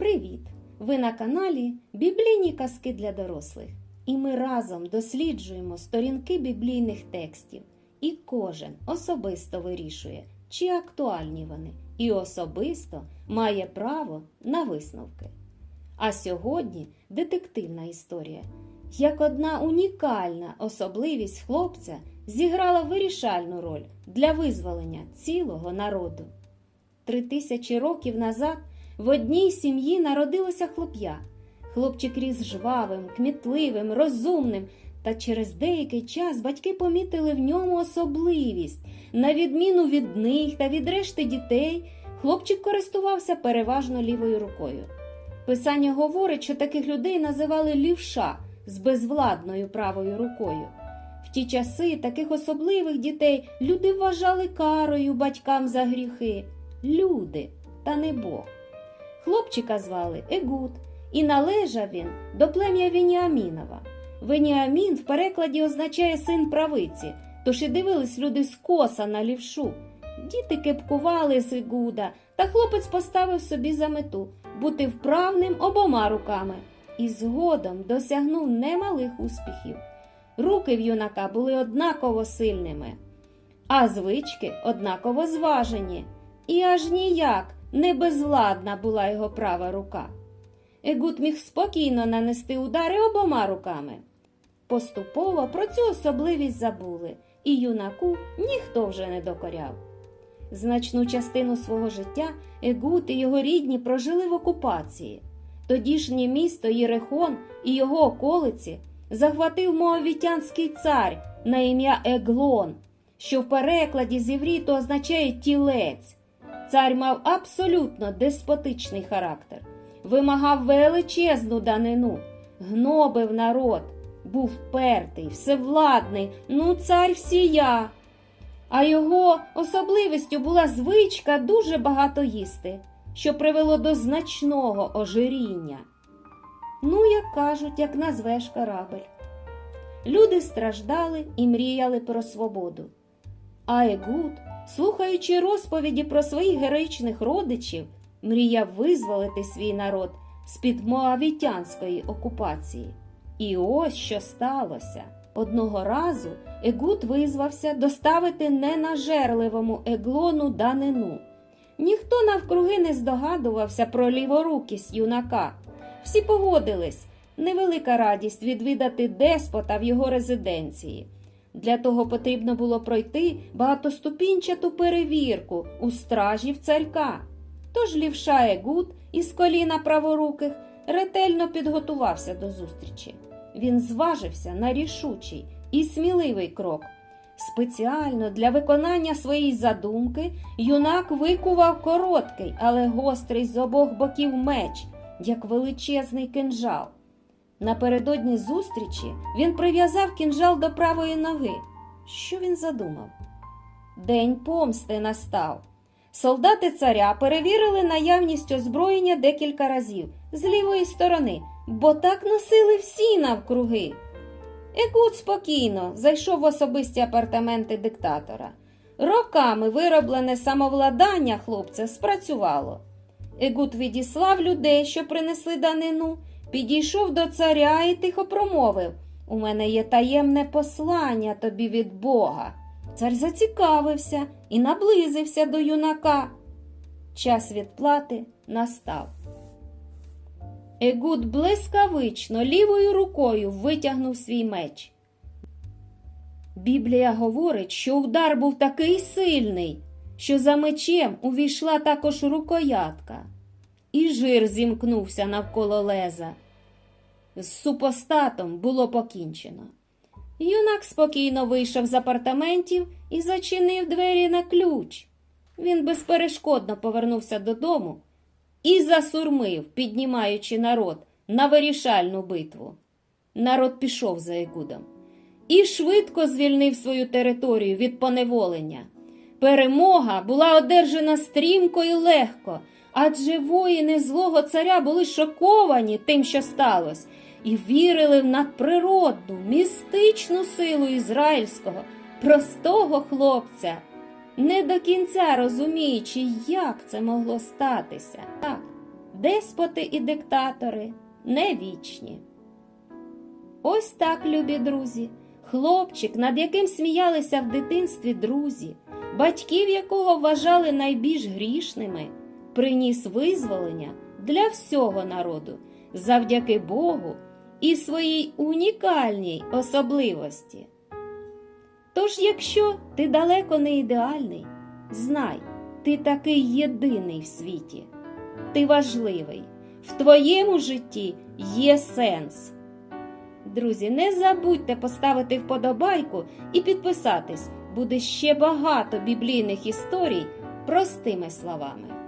Привіт! Ви на каналі Біблійні казки для дорослих. І ми разом досліджуємо сторінки біблійних текстів. І кожен особисто вирішує, чи актуальні вони, і особисто має право на висновки. А сьогодні детективна історія. Як одна унікальна особливість хлопця зіграла вирішальну роль для визволення цілого народу. Три тисячі років назад в одній сім'ї народилося хлоп'я. Хлопчик ріс жвавим, кмітливим, розумним, та через деякий час батьки помітили в ньому особливість. На відміну від них та від решти дітей, хлопчик користувався переважно лівою рукою. Писання говорить, що таких людей називали лівша з безвладною правою рукою. В ті часи таких особливих дітей люди вважали карою батькам за гріхи. Люди, та не Бог. Хлопчика звали Егуд, і належав він до плем'я Веніамінова. Веніамін в перекладі означає син правиці, тож і дивились люди скоса на лівшу. Діти кепкували з Егуда, та хлопець поставив собі за мету бути вправним обома руками і згодом досягнув немалих успіхів. Руки в юнака були однаково сильними, а звички однаково зважені, і аж ніяк не безвладна була його права рука. Егут міг спокійно нанести удари обома руками. Поступово про цю особливість забули, і юнаку ніхто вже не докоряв. Значну частину свого життя Егут і його рідні прожили в окупації. Тодішнє місто Єрехон і його околиці захватив моавітянський цар на ім'я Еглон, що в перекладі з івріту означає тілець. Цар мав абсолютно деспотичний характер, вимагав величезну данину, гнобив народ, був впертий, всевладний, ну цар всія. А його особливістю була звичка дуже багато їсти, що привело до значного ожиріння. Ну, як кажуть, як назвеш корабель. Люди страждали і мріяли про свободу. А Егуд, слухаючи розповіді про своїх героїчних родичів, мріяв визволити свій народ з-під моавітянської окупації. І ось що сталося. Одного разу Егут визвався доставити ненажерливому еглону данину. Ніхто навкруги не здогадувався про ліворукість юнака. Всі погодились невелика радість відвідати деспота в його резиденції. Для того потрібно було пройти багатоступінчату перевірку у стражів царька. Тож лівша Егут із коліна праворуких ретельно підготувався до зустрічі. Він зважився на рішучий і сміливий крок. Спеціально для виконання своєї задумки юнак викував короткий, але гострий з обох боків меч, як величезний кинжал. Напередодні зустрічі він прив'язав кінжал до правої ноги. Що він задумав? День помсти настав. Солдати царя перевірили наявність озброєння декілька разів з лівої сторони, бо так носили всі навкруги. Егут спокійно зайшов в особисті апартаменти диктатора. Роками вироблене самовладання хлопця спрацювало. Егут відіслав людей, що принесли данину, підійшов до царя і тихо промовив У мене є таємне послання тобі від Бога. Цар зацікавився і наблизився до юнака. Час відплати настав. Егуд блискавично лівою рукою витягнув свій меч. Біблія говорить, що удар був такий сильний, що за мечем увійшла також рукоятка, і жир зімкнувся навколо леза. З супостатом було покінчено. Юнак спокійно вийшов з апартаментів і зачинив двері на ключ. Він безперешкодно повернувся додому і засурмив, піднімаючи народ на вирішальну битву. Народ пішов за Егудом і швидко звільнив свою територію від поневолення. Перемога була одержана стрімко і легко, адже воїни злого царя були шоковані тим, що сталося, і вірили в надприродну, містичну силу ізраїльського, простого хлопця не до кінця розуміючи, як це могло статися. Так, деспоти і диктатори не вічні. Ось так, любі друзі, хлопчик, над яким сміялися в дитинстві друзі, батьків якого вважали найбільш грішними, приніс визволення для всього народу завдяки Богу і своїй унікальній особливості. Тож, якщо ти далеко не ідеальний, знай, ти такий єдиний в світі, ти важливий, в твоєму житті є сенс. Друзі, не забудьте поставити вподобайку і підписатись, буде ще багато біблійних історій простими словами.